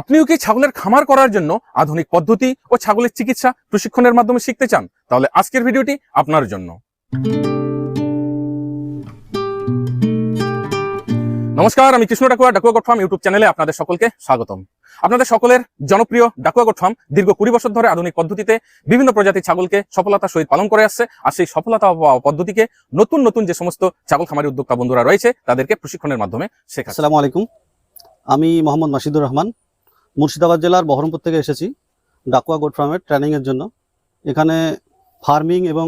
আপনিও কি ছাগলের খামার করার জন্য আধুনিক পদ্ধতি ও ছাগলের চিকিৎসা প্রশিক্ষণের মাধ্যমে শিখতে চান? তাহলে আজকের ভিডিওটি আপনার জন্য। নমস্কার, আমি Krishna Dakua Dakua goat farm YouTube চ্যানেলে আপনাদের সকলকে স্বাগতম। আপনাদের সকলের জনপ্রিয় ডাকুয়া গোট ফার্ম দীর্ঘ কুড়ি বছর ধরে আধুনিক পদ্ধতিতে বিভিন্ন প্রজাতির ছাগলকে সফলতার সহিত পালন করে আসছে আর সেই সফলতা পদ্ধতিকে নতুন নতুন যে সমস্ত ছাগল খামারি উদ্যোক্তা বন্ধুরা রয়েছে, তাদেরকে প্রশিক্ষণের মাধ্যমে শেখাচ্ছে। আসসালামু আলাইকুম। আমি মোহাম্মদ মাসিদুর রহমান মুর্শিদাবাদ জেলার বহরমপুর থেকে এসেছি, ডাকুয়া গোড ফার্মের ট্রেনিংয়ের জন্য। এখানে ফার্মিং এবং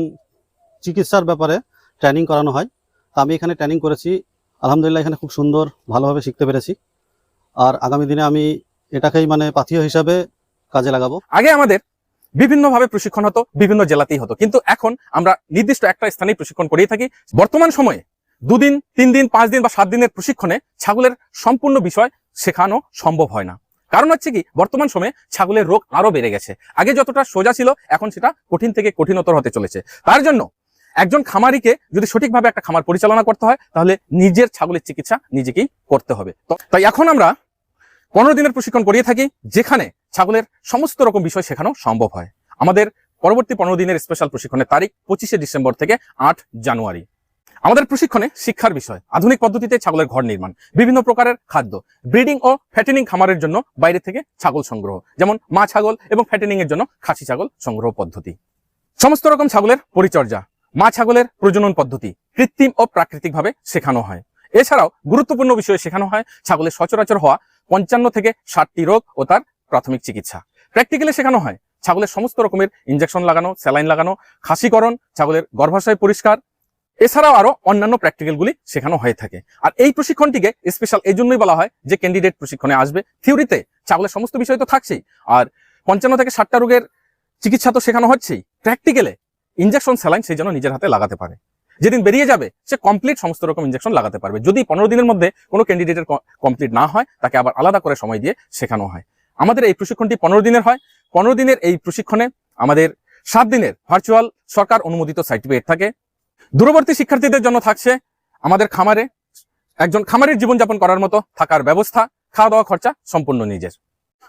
চিকিৎসার ব্যাপারে ট্রেনিং করানো হয়। আমি এখানে ট্রেনিং করেছি। আলহামদুলিল্লাহ এখানে খুব সুন্দর, ভালোভাবে শিখতে পেরেছি। আর আগামী দিনে আমি এটাকেই মানে পাথীয় হিসাবে কাজে লাগাবো। আগে আমাদের বিভিন্নভাবে প্রশিক্ষণ হতো, বিভিন্ন জেলাতেই হতো। কিন্তু এখন আমরা নির্দিষ্ট একটা স্থানেই প্রশিক্ষণ করেই থাকি। বর্তমান সময়ে দুদিন, তিন দিন, পাঁচ দিন বা সাত দিনের প্রশিক্ষণে ছাগলের সম্পূর্ণ বিষয় শেখানো সম্ভব হয় না। কারণ হচ্ছে কি, বর্তমান সময়ে ছাগলের রোগ আরও বেড়ে গেছে। আগে যতটা সোজা ছিল, এখন সেটা কঠিন থেকে কঠিনতর হতে চলেছে। তার জন্য একজন খামারিকে যদি সঠিকভাবে একটা খামার পরিচালনা করতে হয়, তাহলে নিজের ছাগলের চিকিৎসা নিজেকেই করতে হবে। তাই এখন আমরা পনেরো দিনের প্রশিক্ষণ করিয়ে থাকি, যেখানে ছাগলের সমস্ত রকম বিষয় শেখানো সম্ভব হয়। আমাদের পরবর্তী পনেরো দিনের স্পেশাল প্রশিক্ষণের তারিখ পঁচিশে ডিসেম্বর থেকে আট জানুয়ারি। আমাদের প্রশিক্ষণে শিক্ষার বিষয়, আধুনিক পদ্ধতিতে ছাগলের ঘর নির্মাণ, বিভিন্ন প্রকারের খাদ্য, ব্রিডিং ও ফ্যাটেনিং খামারের জন্য বাইরে থেকে ছাগল সংগ্রহ, যেমন মা ছাগল এবং ফ্যাটেনিং এর জন্য খাসি ছাগল সংগ্রহ পদ্ধতি। সমস্ত রকম ছাগলের পরিচর্যা, মা ছাগলের প্রজনন পদ্ধতি কৃত্রিম ও প্রাকৃতিকভাবে শেখানো হয়। এছাড়াও গুরুত্বপূর্ণ বিষয়ে শেখানো হয় ছাগলের সচরাচর হওয়া পঞ্চান্ন থেকে ষাটটি রোগ ও তার প্রাথমিক চিকিৎসা। প্র্যাকটিক্যালে শেখানো হয়, ছাগলের সমস্ত রকমের ইঞ্জেকশন লাগানো স্যালাইন লাগানো, খাসিকরণ, ছাগলের গর্ভাশয় পরিষ্কার এছাড়াও আরও অন্যান্য প্র্যাকটিক্যালগুলি শেখানো হয়ে থাকে। আর এই প্রশিক্ষণটিকে স্পেশাল এই জন্যই বলা হয় যে ক্যান্ডিডেট প্রশিক্ষণে আসবে। থিওরিতে ছাগলের সমস্ত বিষয় তো থাকছেই। আর পঞ্চান্ন থেকে ষাটটা রোগের চিকিৎসা তো শেখানো হচ্ছেই। প্র্যাকটিক্যালে ইঞ্জেকশন স্যালাইন সেই জন্য নিজের হাতে লাগাতে পারে। যেদিন বেরিয়ে যাবে, সে কমপ্লিট সমস্ত রকম ইনজেকশন লাগাতে পারবে। যদি পনেরো দিনের মধ্যে কোনো ক্যান্ডিডেটের কমপ্লিট না হয়, তাকে আবার আলাদা করে সময় দিয়ে শেখানো হয়। আমাদের এই প্রশিক্ষণটি পনেরো দিনের হয়। পনেরো দিনের এই প্রশিক্ষণে আমাদের সাত দিনের ভার্চুয়াল সরকার অনুমোদিত সার্টিফিকেট থাকে। দূরবর্তী শিক্ষার্থীদের জন্য থাকছে আমাদের খামারে, একজন খামারের জীবনযাপন করার মতো থাকার ব্যবস্থা খাওয়া দাওয়া খরচা সম্পূর্ণ নিজের।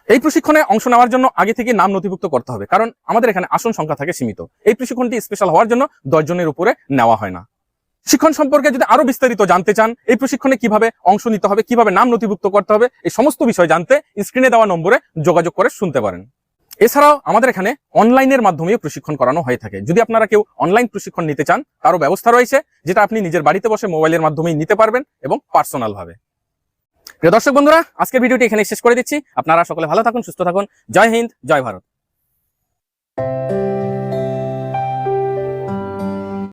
এই প্রশিক্ষণে অংশ নেওয়ার জন্য আগে থেকে নাম নথিভুক্ত করতে হবে, কারণ আমাদের এখানে আসন সংখ্যা থাকে সীমিত। এই প্রশিক্ষণটি স্পেশাল হওয়ার জন্য জনের উপরে নেওয়া হয় না। শিক্ষণ সম্পর্কে যদি আরও বিস্তারিত জানতে চান, এই প্রশিক্ষণে কীভাবে অংশ নিতে হবে, কীভাবে নাম নথিভুক্ত করতে হবে, এই সমস্ত বিষয় জানতে স্ক্রিনে দেওয়া নম্বরে যোগাযোগ করে শুনতে পারেন। এছাড়াও আমাদের এখানে অনলাইনের মাধ্যমেও প্রশিক্ষণ করানো হয়ে থাকে। যদি আপনারা কেউ অনলাইন প্রশিক্ষণ নিতে চান, তারও ব্যবস্থা রয়েছে, যেটা আপনি নিজের বাড়িতে বসে মোবাইলের মাধ্যমেই নিতে পারবেন এবং পার্সোনাল ভাবে প্রিয় দর্শক বন্ধুরা, আজকের ভিডিওটি এখানে শেষ করে দিচ্ছি। আপনারা সকলে ভালো থাকুন, সুস্থ থাকুন। জয় হিন্দ, জয় ভারত।